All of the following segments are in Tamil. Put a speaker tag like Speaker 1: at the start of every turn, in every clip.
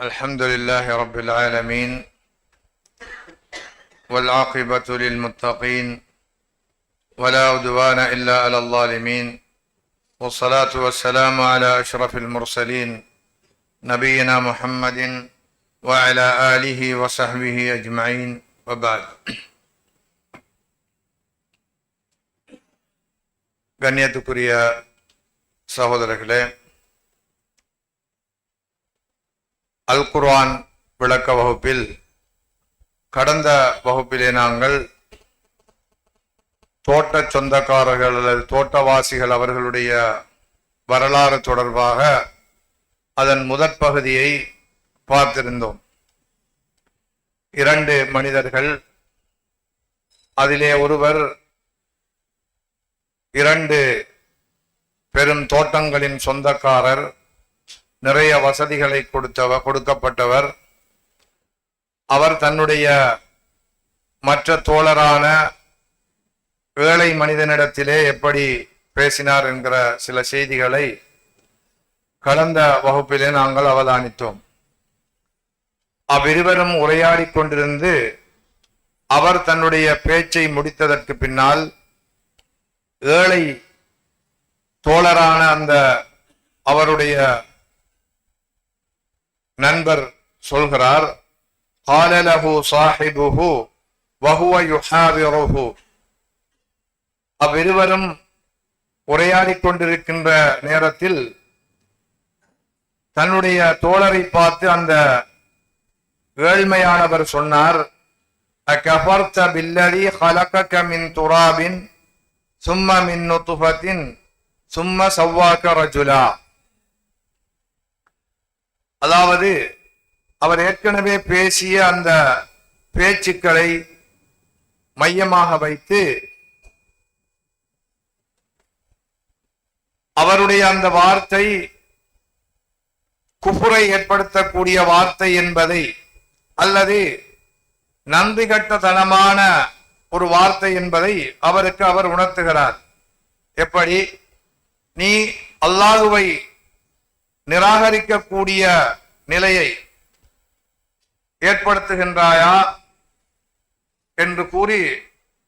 Speaker 1: الحمد لله رب العالمين والعاقبة للمتقين ولا عدوان إلا على الظالمين والصلاة والسلام على أشرف المرسلين نبينا محمد وعلى آله وصحبه أجمعين وبعد கண்ணியத்துக்குரிய சகோதரர்களே அல் குர்ஆன் விளக்க வகுப்பில் கடந்த வகுப்பிலே நாங்கள் தோட்ட சொந்தக்காரர்கள் அல்லது தோட்டவாசிகள் அவர்களுடைய வரலாறு தொடர்பாக அதன் முதற் பகுதியை பார்த்திருந்தோம். இரண்டு மனிதர்கள் அதிலே ஒருவர் இரண்டு பெரும் தோட்டங்களின் சொந்தக்காரர் நிறைய வசதிகளை கொடுத்தவர் கொடுக்கப்பட்டவர். அவர் தன்னுடைய மற்ற தோழரான ஏழை மனிதனிடத்திலே எப்படி பேசினார் என்கிற சில செய்திகளை கடந்த வகுப்பிலே நாங்கள் அவதானித்தோம். அவ்விருவரும் உரையாடி கொண்டிருந்து அவர் தன்னுடைய பேச்சை முடித்ததற்கு பின்னால் ஏழை தோழரான அந்த அவருடைய நண்பர் சொல்கிறார் காலலஹு சாஹிபுஹு வஹுவ யுஹாவிரஹு அவ்விருவரும் உரையாடிக் கொண்டிருக்கின்ற நேரத்தில் தன்னுடைய தோழரை பார்த்து அந்த ஏழ்மையானவர் சொன்னார் அகபர்த பில்லதி ஹலகக மின் துராபின் சும்ம மின் நுத்துஃபத்தின் சும்ம சவ்வாக ரஜுலா. அதாவது அவர் ஏற்கனவே பேசிய அந்த பேச்சுக்களை மையமாக வைத்து அவருடைய அந்த வார்த்தை குப்புரை ஏற்படுத்தக்கூடிய வார்த்தை என்பதை அல்லது நன்றி கட்டதனமான ஒரு வார்த்தை என்பதை அவருக்கு அவர் உணர்த்துகிறார். எப்படி? நீ அல்லாஹுவை நிராகரிக்கக்கூடிய நிலையை ஏற்படுத்துகின்றாயா என்று கூறி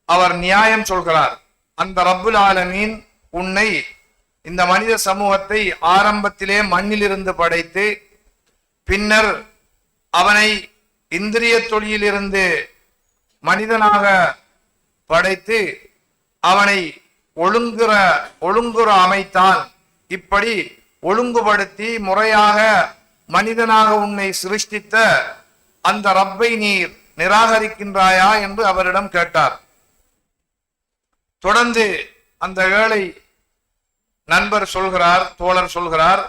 Speaker 1: அவர் நியாயம் சொல்கிறார். அந்த ரப்புல் ஆலமீன் உன்னை இந்த மனித சமூகத்தை ஆரம்பத்திலே மண்ணிலிருந்து படைத்து பின்னர் அவனை இந்திரிய தொழிலிருந்து மனிதனாக படைத்து அவனை ஒழுங்குற ஒழுங்குற அமைத்தான் இப்படி ஒழுங்குபடுத்தி முறையாக மனிதனாக உன்னை சிருஷ்டித்த அந்த ரப்பை நீர் நிராகரிக்கின்றாயா என்று அவரிடம் கேட்டார். தொடர்ந்து அந்த ஏழை நண்பர் சொல்கிறார் தோழர் சொல்கிறார்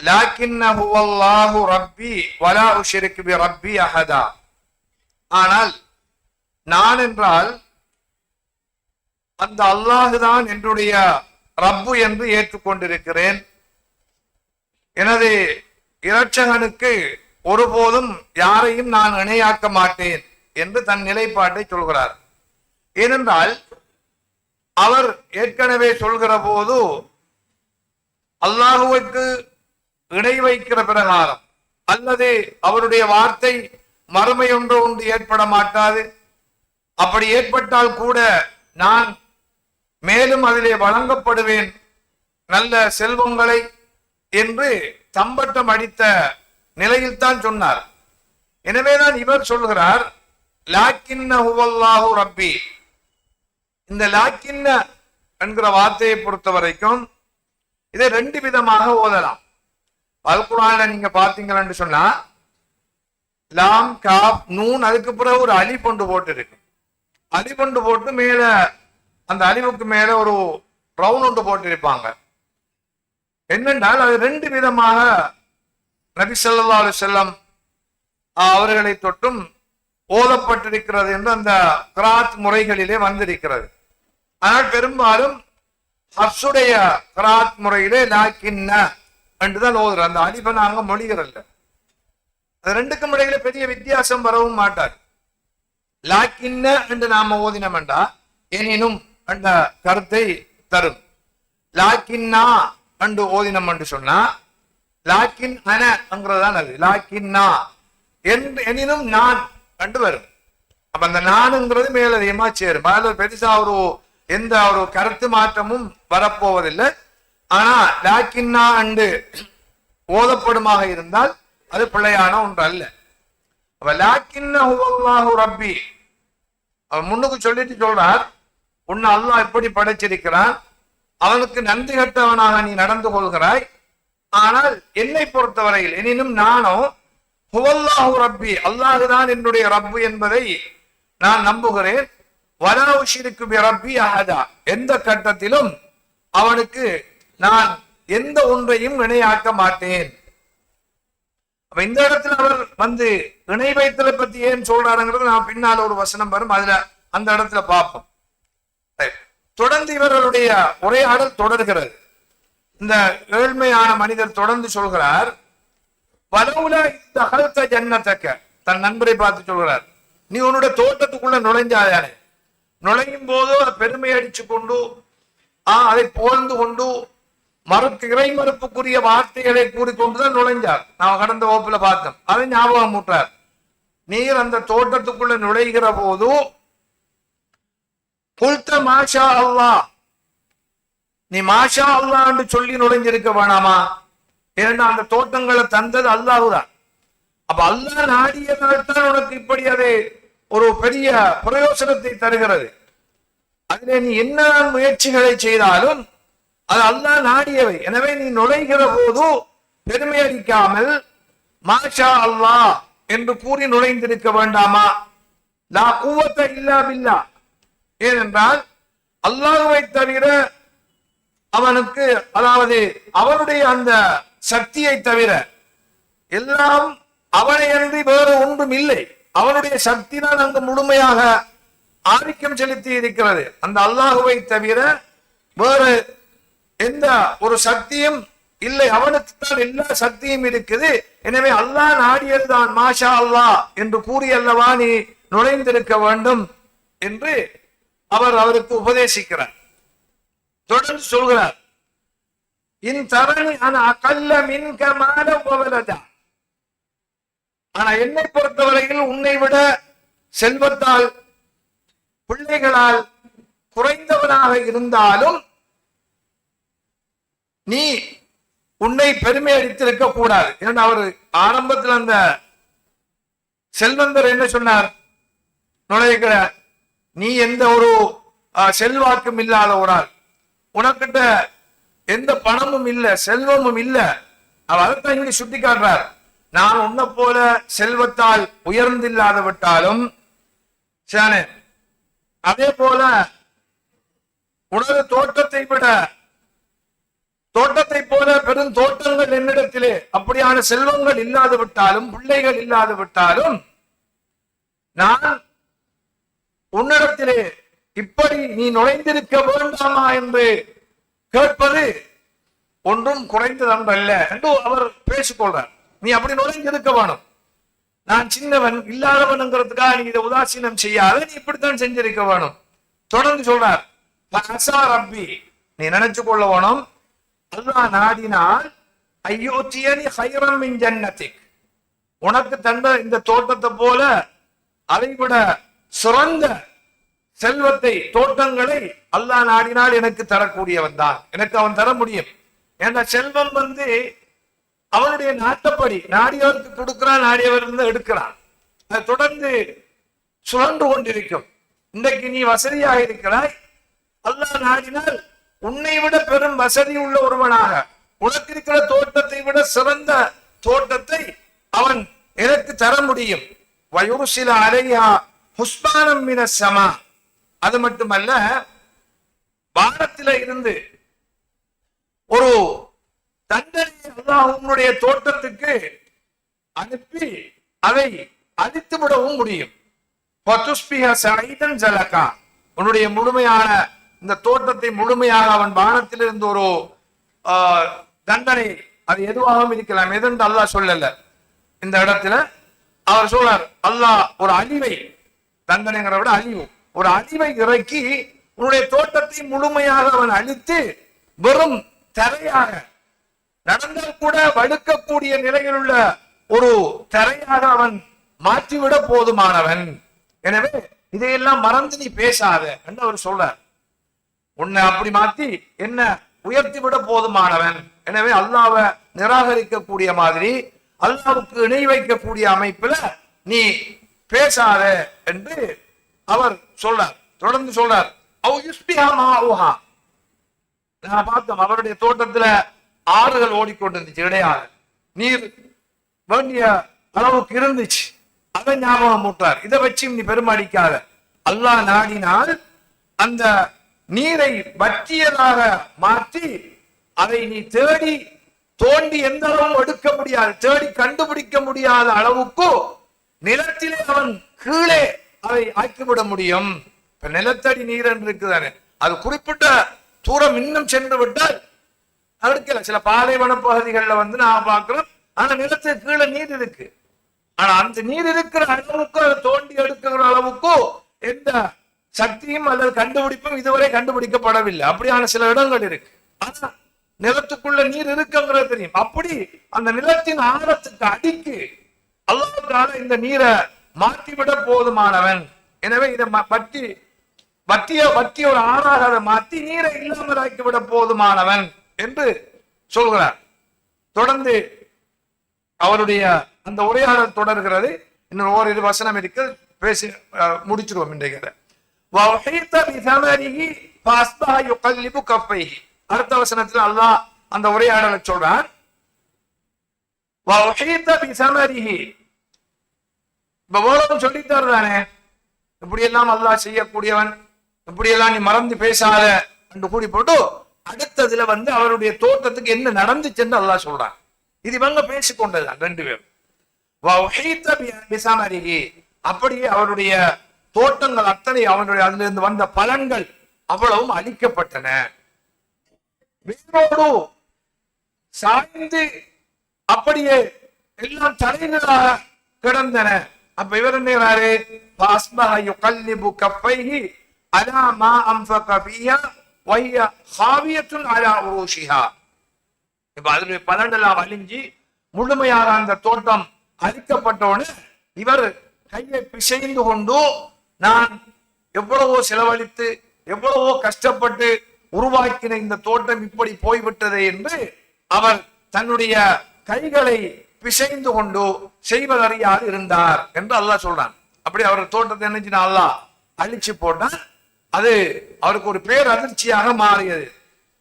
Speaker 1: லாக்கின்னஹு ரப்பி வலா உஷிருக்கு ரப்பி அஹதா. ஆனால் நான் என்றால் அந்த அல்லாஹுதான் என்னுடைய ரப்பு என்று ஏற்றுக்கொண்டிருக்கிறேன். எனது இரட்சகனுக்கு ஒருபோதும் யாரையும் நான் இணையாக்க மாட்டேன் என்று தன் நிலைப்பாட்டை சொல்கிறார். ஏனென்றால் அவர் ஏற்கனவே சொல்கிற போது அல்லாஹுவுக்கு இணை வைக்கிற பிரகாரம் அல்லது அவருடைய வார்த்தை மறுமை ஒன்று ஒன்று ஏற்பட மாட்டாது. அப்படி ஏற்பட்டால் கூட நான் மேலும் அதிலே வழங்கப்படுவேன் நல்ல செல்வங்களை என்று தம்பட்டம் அடித்த நிலையில் தான் சொன்னார் எனவேதான் இவர் சொல்கிறார் லாக்கின்ன ஹுவல்லாஹு ரப்பி. இந்த லாக்கின்ன என்கிற வார்த்தையை பொறுத்த வரைக்கும் இதை ரெண்டு விதமாக ஓதலாம். அல்குரான நீங்க பார்த்தீங்கன்னு சொன்னா லாம் காப் நூன் அதுக்கு பிறகு ஒரு அலி கொண்டு போட்டு இருக்கு. அலி கொண்டு போட்டு மேல அந்த அழிவுக்கு மேல ஒரு ப்ரௌன் ஒன்று போட்டிருப்பாங்க என்னென்றால் அது ரெண்டு விதமாக நபி சொல்லா அலைஹி செல்லம் அவர்களை தொட்டும் ஓதப்பட்டிருக்கிறது என்று அந்த கிராத் முறைகளிலே வந்திருக்கிறது. ஆனால் பெரும்பாலும் ஹப்சுடைய கிராத் முறையிலே லாக்கின்ன என்றுதான் ஓதுற அந்த அலிப நாங்க மொழிகிறல்ல அது ரெண்டுக்கும் இடையில பெரிய வித்தியாசம் வரவும் மாட்டார் லாக்கின்ன என்று நாம ஓதினம் என்றா எனினும் அந்த கருத்தை தரும். லாக்கின்னா அண்டு ஓதினம் என்று சொன்னா லாக்கின் அனங்கிறதுதான் அது. லாக்கின்னா நா எனினும் நான் கண்டு வரும். அப்ப அந்த நானுங்கிறது மேலதிகமா சேரும். அதில் பெருசா ஒரு எந்த ஒரு கருத்து மாற்றமும் வரப்போவதில்லை. ஆனா லாக்கின்னா அண்டு ஓதப்படுமாக இருந்தால் அது பிள்ளையான ஒன்று அல்ல அப்ப லாக்கின்னு ரப்பி அவன் முன்னுக்கு சொல்லிட்டு சொல்றார். உன்னை அல்லாஹ் எப்படி படைச்சிருக்கிறான். அவனுக்கு நன்றி கட்டவனாக நீ நடந்து கொள்கிறாய். ஆனால் என்னை பொறுத்தவரையில் எனினும் நானோ ஹுவல்லாஹு ரப்பி அல்லாஹுதான் என்னுடைய ரப்பு என்பதை நான் நம்புகிறேன். வலாவுஷிருக்கு உஷிருக்கும் ரப்பி அஹதா எந்த கட்டத்திலும் அவனுக்கு நான் எந்த ஒன்றையும் இணையாக்க மாட்டேன். அப்ப இந்த இடத்துல அவர் வந்து இணை வைத்தலை பத்தி ஏன் சொல்றாருங்கிறது நான் பின்னால் ஒரு வசனம் வரும் அதுல அந்த இடத்துல பார்ப்போம். தொடர்ந்து இவர்களுடைய உரையாடல் தொடர்கிறது. இந்த ஏழ்மையான மனிதர் தொடர்ந்து சொல்கிறார் வலவுல இந்த அகழ்த்த ஜன்னத்தக்க. தன் நண்பரை பார்த்து சொல்கிறார் நீ உன்னோட தோட்டத்துக்குள்ள நுழைஞ்சாதானே நுழையும் போது அதை பெருமை அடிச்சு கொண்டு ஆ அதை புகழ்ந்து கொண்டு மறுக்கு இறை மறுப்புக்குரிய வார்த்தைகளை கூறிக்கொண்டுதான் நுழைஞ்சார் நான் கடந்த வகுப்புல பார்த்தோம் அதை ஞாபகம் மூட்டார். நீர் அந்த தோட்டத்துக்குள்ள நுழைகிற போது புல்த மாஷா அல்லா நீ மாஷா அல்லான்னு சொல்லி நுழைஞ்சிருக்க வேணாமா? ஏன்னா அந்த தோட்டங்களை தந்தது அல்லாஹுதான் அப்ப அல்லாஹ் நாடியதால்தான் உனக்கு இப்படி அது ஒரு பெரிய பிரயோசனத்தை தருகிறது. அதிலே நீ என்ன முயற்சிகளை செய்தாலும் அது அல்லாஹ் நாடியவை. எனவே நீ நுழைகிற போது பெருமை அடிக்காமல் மாஷா அல்லா என்று கூறி நுழைந்திருக்க வேண்டாமா? லா கூவத்தை இல்லா பில்லா. ஏனென்றால் அல்லாஹுவை தவிர அவனுக்கு அதாவது அவனுடைய அந்த சக்தியை தவிர எல்லாம் அவனை அன்றி வேறு ஒன்றும் இல்லை. அவனுடைய சக்தி தான் அங்கு முழுமையாக ஆதிக்கம் செலுத்தி இருக்கிறது. அந்த அல்லாஹுவை தவிர வேறு எந்த ஒரு சக்தியும் இல்லை. அவனுக்கு தான் எல்லா சக்தியும் இருக்குது. எனவே அல்லாஹ் நாடியதுதான் மாஷா அல்லாஹ் என்று கூறி அல்லவா நீ நுழைந்திருக்க வேண்டும் என்று அவர் அவருக்கு உபதேசிக்கிறார். தொடர்ந்து சொல்கிறார். இன் தரணி ஆனா அகல்ல மின்கமான உபவலதா. ஆனா என்னை பொறுத்தவரையில் உன்னை விட செல்வத்தால் பிள்ளைகளால் குறைந்தவனாக இருந்தாலும் நீ உன்னை பெருமை அடித்திருக்க கூடாது. ஏன்னா அவர் ஆரம்பத்தில் அந்த செல்வந்தர் என்ன சொன்னார்? நுழைகிற நீ எந்த ஒரு செல்வாக்கும் இல்லாத ஒரு ஆள் உனக்கிட்ட எந்த பணமும் இல்ல செல்வமும் இல்ல அவர் அதைத்தான் இங்கே சுட்டி காட்டுறார் நான் உன்னை போல செல்வத்தால் உயர்ந்தில்லாத விட்டாலும் சரிதானே? அதே போல உனது தோட்டத்தை விட தோட்டத்தை போல பெரும் தோட்டங்கள் என்னிடத்திலே அப்படியான செல்வங்கள் இல்லாது விட்டாலும் பிள்ளைகள் இல்லாது விட்டாலும் நான் உன்னிடத்திலே இப்படி நீ நுழைந்திருக்க வேண்டாமா என்று கேட்பது ஒன்றும் குறைந்ததன்றல்ல என்று அவர் பேசிக்கொள்றார் நீ அப்படி நுழைந்திருக்க வேணும். நான் சின்னவன் இல்லாதவனுங்கிறதுக்காக நீ இதை உதாசீனம் செய்யாத நீ இப்படித்தான் செஞ்சிருக்க வேணும். தொடர்ந்து சொல்றார் ரப்பி. நீ நினைச்சு கொள்ள வேணும் அல்லா நாடினால் ஐயோத்தியனி ஹைரம் மின் ஜன்னத்திக். உனக்கு தந்த இந்த தோட்டத்தை போல அதைவிட சிறந்த செல்வத்தை தோட்டங்களை அல்லாஹ் நாடினால் எனக்கு தரக்கூடியவன் தான். எனக்கு அவன் தர முடியும். ஏன்னா செல்வம் வந்து அவனுடைய நாட்டப்படி நாடியவருக்கு கொடுக்கிறான் நாடியவர் இருந்து எடுக்கிறான். அதை தொடர்ந்து சுழன்று கொண்டிருக்கும். இன்றைக்கு நீ வசதியாக இருக்கிறாய். அல்லாஹ் நாடினால் உன்னை விட பெரும் வசதி உள்ள ஒருவனாக உனக்கு இருக்கிற தோட்டத்தை விட சிறந்த தோட்டத்தை அவன் எனக்கு தர முடியும். வயுருசில அலையா ஹுஸ்பானம் மின சமா அது மட்டுமல்ல வானத்தில இருந்து ஒரு தண்டனை அல்லாஹ் உன்னுடைய தோட்டத்துக்கு அனுப்பி அதை அழித்து விடவும் முடியும். ஜலகா. உன்னுடைய முழுமையான இந்த தோட்டத்தை முழுமையாக அவன் வானத்திலிருந்து ஒரு ஆஹ், தண்டனை அது எதுவாகவும் இருக்கலாம். எதுன்னு அல்லாஹ் சொல்லல. இந்த இடத்துல அவர் சொல்றார் அல்லாஹ் ஒரு அழிவை தண்டனைங்கிற விட அழிவு. ஒரு அழிவை இறக்கி உன்னுடைய தோட்டத்தை முழுமையாக அவன் அழித்து வெறும் தரையாக நடந்தால் கூட வழுக்கக்கூடிய நிலையில் உள்ள ஒரு தரையாக அவன் மாற்றிவிட போதுமானவன். எனவே இதையெல்லாம் மறந்து நீ பேசாத என்று அவர் சொல்றார். உன்னை அப்படி மாத்தி என்ன உயர்த்தி விட போதுமானவன். எனவே அல்லாவை நிராகரிக்கக்கூடிய மாதிரி அல்லாவுக்கு இணை வைக்கக்கூடிய அமைப்புல நீ பேசாத என்று அவர் சொல்றார். தொடர்ந்து சொல்றார். நான் பார்த்தோம் அவருடைய தோட்டத்துல ஆறுகள் ஓடிக்கொண்டிருந்துச்சு இடையாறு நீர் வேண்டிய அளவுக்கு இருந்துச்சு. அதை ஞாபகம் மூட்டார் இதை வச்சு நீ பெருமடிக்காத. அல்லாஹ் நாடினால் அந்த நீரை வற்றியதாக மாற்றி அதை நீ தேடி தோண்டி எந்த அளவும் எடுக்க முடியாது தேடி கண்டுபிடிக்க முடியாத அளவுக்கு நிலத்திலே அவன் கீழே அதை ஆக்கிவிட முடியும். இப்ப நிலத்தடி நீர் என்று இருக்குதானே? அது குறிப்பிட்ட தூரம் இன்னும் சென்று விட்டால் அடுக்கல சில பாலைவன பகுதிகளில் வந்து நான் பார்க்கிறோம் ஆனா நிலத்துக்கு கீழே நீர் இருக்கு. ஆனா அந்த நீர் இருக்கிற அளவுக்கு அதை தோண்டி எடுக்கிற அளவுக்கு எந்த சக்தியும் அல்லது கண்டுபிடிப்பும் இதுவரை கண்டுபிடிக்கப்படவில்லை. அப்படியான சில இடங்கள் இருக்கு. ஆனா நிலத்துக்குள்ள நீர் இருக்குங்கிறது தெரியும். அப்படி அந்த நிலத்தின் ஆழத்துக்கு அடிக்கு அல்லாஹால இந்த நீரை மாற்றிவிட போதுமானவன். எனவே இதை பற்றி வத்திய வத்திய ஒரு ஆறாக அதை மாற்றி நீரை இல்லாமல் ஆக்கிவிட போதுமானவன் என்று சொல்கிறார். தொடர்ந்து அவருடைய அந்த உரையாடல் தொடர்கிறது. இன்னும் ஓரிரு வசனம் இருக்கு பேசி முடிச்சிருவோம் இன்றைக்கு அடுத்த வசனத்தில் அல்லாஹ் அந்த உரையாடலை சொல்றான். இப்ப வேணும் சொல்லித்தாரு தானே இப்படி எல்லாம் அல்லாஹ் செய்யக்கூடியவன் இப்படி எல்லாம் நீ மறந்து பேசாத என்று கூடி போட்டு அடுத்ததுல வந்து அவருடைய தோட்டத்துக்கு என்ன நடந்துச்சுன்னு அல்லாஹ் சொல்றான். இது இவங்க பேசிக்கொண்டதுதான் ரெண்டு பேரும். அப்படியே அவருடைய தோட்டங்கள் அத்தனை அவனுடைய அதுல இருந்து வந்த பலன்கள் அவ்வளவும் அழிக்கப்பட்டன. வேரோடு சாய்ந்து அப்படியே எல்லாம் தலைகளாக கிடந்தன. அப்ப இவர் என்னறாரு பாஸ்மஹ யுகல்லிபு கஃபைஹி அலா மா அன்ஃபக ஃபியா வஹிய ஹாவியத்துன் அலா உருஷிஹா. இப்ப அதனுடைய பலனெல்லாம் அழிஞ்சி முழுமையாக அந்த தோட்டம் அழிக்கப்பட்டோன்னு இவர் கையை பிசைந்து கொண்டு நான் எவ்வளவோ செலவழித்து எவ்வளவோ கஷ்டப்பட்டு உருவாக்கின இந்த தோட்டம் இப்படி போய்விட்டதே என்று அவர் தன்னுடைய கைகளை பிசைந்து கொண்டு செய்வதறியாது இருந்தார் என்று அல்லாஹ் சொல்றான். அப்படி அவர் தோட்டத்தை நினைச்சு அல்லாஹ் அழிச்சு போட்டா அது அவருக்கு ஒரு பேர் அதிர்ச்சியாக மாறியது.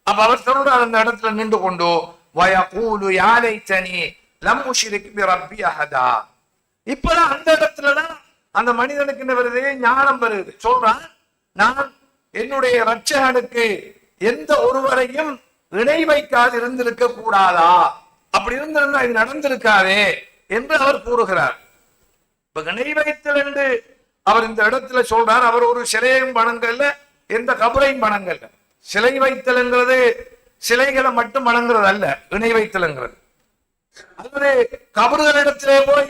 Speaker 1: அப்ப அவர் சொல்றார் அந்த இடத்துல நின்று கொண்டு வயகூலு யாலைத்தனி லம் தனி பி ரப்பி அஹதா. இப்பதான் அந்த இடத்துலதான் அந்த மனிதனுக்கு என்ன வருது? ஞானம் வருது. சொல்றான் நான் என்னுடைய ரட்சகனுக்கு எந்த ஒருவரையும் இணை வைக்காது இருந்திருக்க கூடாதா? அப்படி இருந்திருந்தா இது நடந்திருக்காதே என்று அவர் கூறுகிறார். இப்ப இணை வைத்தல் என்று அவர் இந்த இடத்துல சொல்றார் அவர் ஒரு சிலையும் வணங்கல்ல எந்த கபரையும் வணங்கல்ல சிலை வைத்தல்ங்கிறது சிலைகளை மட்டும் வணங்குறது அல்ல இணை வைத்தல்ங்கிறது. அல்லது கபறுகளிடத்திலே போய்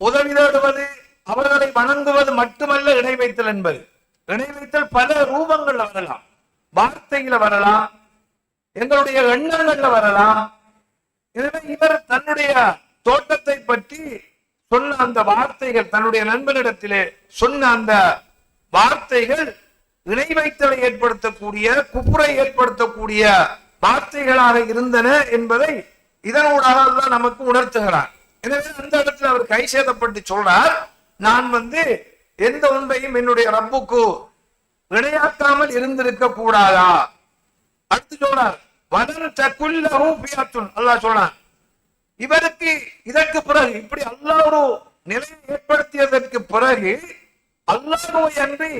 Speaker 1: உதவி தேடுவது அவர்களை வணங்குவது மட்டுமல்ல இணை வைத்தல் என்பது. இணை வைத்தல் பல ரூபங்கள்ல வரலாம். வார்த்தையில வரலாம் எங்களுடைய எண்ணங்கள்ல வரலாம் எனவே இவர் தன்னுடைய தோட்டத்தை பற்றி சொன்ன அந்த வார்த்தைகள் தன்னுடைய நண்பனிடத்திலே சொன்ன அந்த வார்த்தைகள் இணை வைத்தலை ஏற்படுத்தக்கூடிய குப்புரை ஏற்படுத்தக்கூடிய வார்த்தைகளாக இருந்தன என்பதை இதனூடாக தான் நமக்கு உணர்த்துகிறார் எனவே அந்த இடத்துல அவர் கை சேதப்பட்டு சொல்றார் நான் வந்து எந்த உண்மையும் என்னுடைய ரப்புக்கு இணையாக்காமல் இருந்திருக்க கூடாதா அடுத்து சொல்றார் அல்லாஹ் சொல்றான் இவருக்கு இதற்கு பிறகு இப்படி அல்லாஹ் ஒரு நிலையை ஏற்படுத்தியதற்கு பிறகு அல்லாஹ்வை அன்றி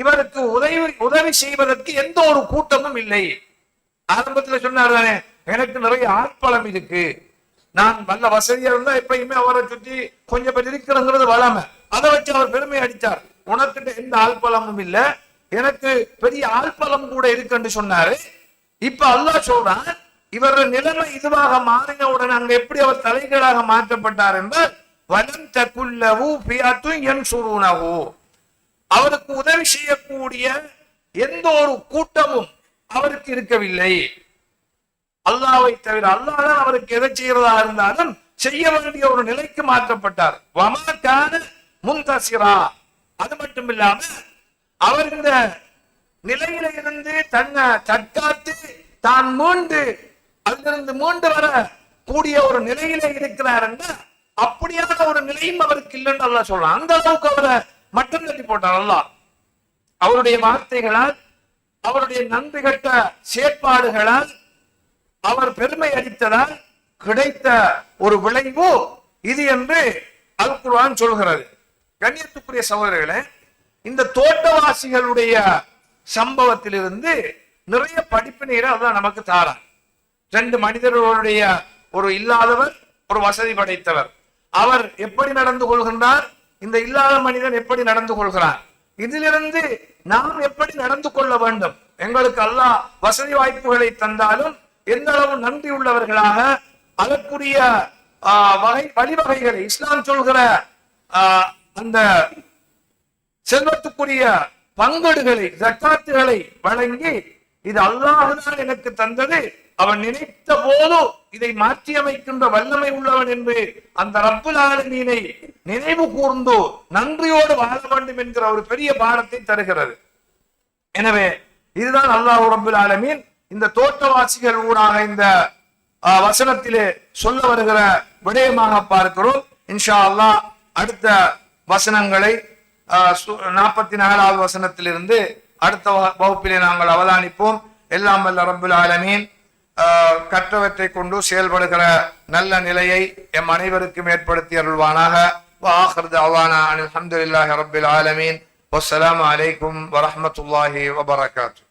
Speaker 1: இவருக்கு உதவி உதவி செய்வதற்கு எந்த ஒரு கூட்டமும் இல்லை. ஆரம்பத்துல சொன்னார் தானே எனக்கு நிறைய ஆட்பலம் இருக்கு. நான் நல்ல வசதியா இருந்தா எப்பயுமே அவரை சுற்றி கொஞ்சம் பேர் இருக்கிறங்கிறது வளமை அதை வச்சு அவர் பெருமை அடித்தார் உனக்கிட்ட எந்த ஆள்பலமும் இல்ல. எனக்கு பெரிய ஆள்பலம் கூட இருக்குன்னு சொன்னாரு. இப்ப அல்லாஹ் சொல்றான் இவர் நிலைமை இதுவாக மாறின உடனே அங்க எப்படி அவர் தலைகளாக மாற்றப்பட்டார் என்றால் வலம் தக்குள்ளவு பியாத்தும் என் சுருணவு அவருக்கு உதவி செய்யக்கூடிய எந்த ஒரு கூட்டமும் அவருக்கு இருக்கவில்லை. அல்லாவை தவிர அல்லாஹ் தான் அவருக்கு எதை செய்யறதா இருந்தாலும் செய்ய வேண்டிய ஒரு நிலைக்கு மாற்றப்பட்டார். வமக்கான முன்தசிரா அது மட்டும் இல்லாம அவர் இந்த நிலையில இருந்து தன்னை தற்காத்து தான் மூண்டு அதிலிருந்து மூண்டு வர கூடிய ஒரு நிலையில இருக்கிறாருன்னா அப்படியான ஒரு நிலையும் அவருக்கு இல்லைன்னு அல்லாஹ் சொல்றான். அந்த அளவுக்கு அவரை மட்டும் தட்டி போட்டார் அல்லாஹ். அவருடைய வார்த்தைகளால் அவருடைய நன்றி கட்ட செயற்பாடுகளால் அவர் பெருமை அளித்ததால் கிடைத்த ஒரு விளைவு இது என்று அல் குர்ஆன் சொல்கிறது. கண்ணியத்துக்குரிய சகோதரர்களே இந்த தோட்டவாசிகளுடைய சம்பவத்திலிருந்து நிறைய படிப்பினைகளை அதான் நமக்கு தாரான். ரெண்டு மனிதர்களுடைய ஒரு இல்லாதவர் ஒரு வசதி படைத்தவர். அவர் எப்படி நடந்து கொள்கின்றார் இந்த இல்லாத மனிதன் எப்படி நடந்து கொள்கிறார். இதிலிருந்து நாம் எப்படி நடந்து கொள்ள வேண்டும்? எங்களுக்கு அல்லாஹ் வசதி வாய்ப்புகளை தந்தாலும் எந்த அளவு நன்றி உள்ளவர்களாக அதற்குரிய ஆஹ், வகை வழிவகைகளை இஸ்லாம் சொல்கிற அந்த செல்வத்துக்குரிய பங்கீடுகளை ஜக்காத்துகளை வழங்கி இது அல்லாஹுதான் எனக்கு தந்தது. அவன் நினைத்த போது இதை மாற்றி அமைக்கின்ற வல்லமை உள்ளவன் என்று அந்த ரப்புல் ஆலமீனை நினைவு கூர்ந்தோ நன்றியோடு வாழ வேண்டும் என்கிற ஒரு பெரிய பாடத்தை தருகிறது. எனவே இதுதான் அல்லாஹ் ரபுல் ஆலமீன். இந்த தோட்டவாசிகள் ஊடாக இந்த ஆஹ், வசனத்திலே சொல்ல வருகிற விடயமாக பார்க்கிறோம். இன்ஷா அல்லாஹ் அடுத்த வசனங்களை நாற்பத்தி நாலாவது வசனத்திலிருந்து அடுத்த வ- வகுப்பிலே நாங்கள் அவதானிப்போம் எல்லாம் வல்ல ரப்புல் ஆலமீன் ஆஹ், கற்றவற்றை கொண்டு செயல்படுகிற நல்ல நிலையை எம் அனைவருக்கும் ஏற்படுத்தி அருள்வானாக وآخر دعوانا أن الحمد لله رب العالمين والسلام عليكم ورحمة الله وبركاته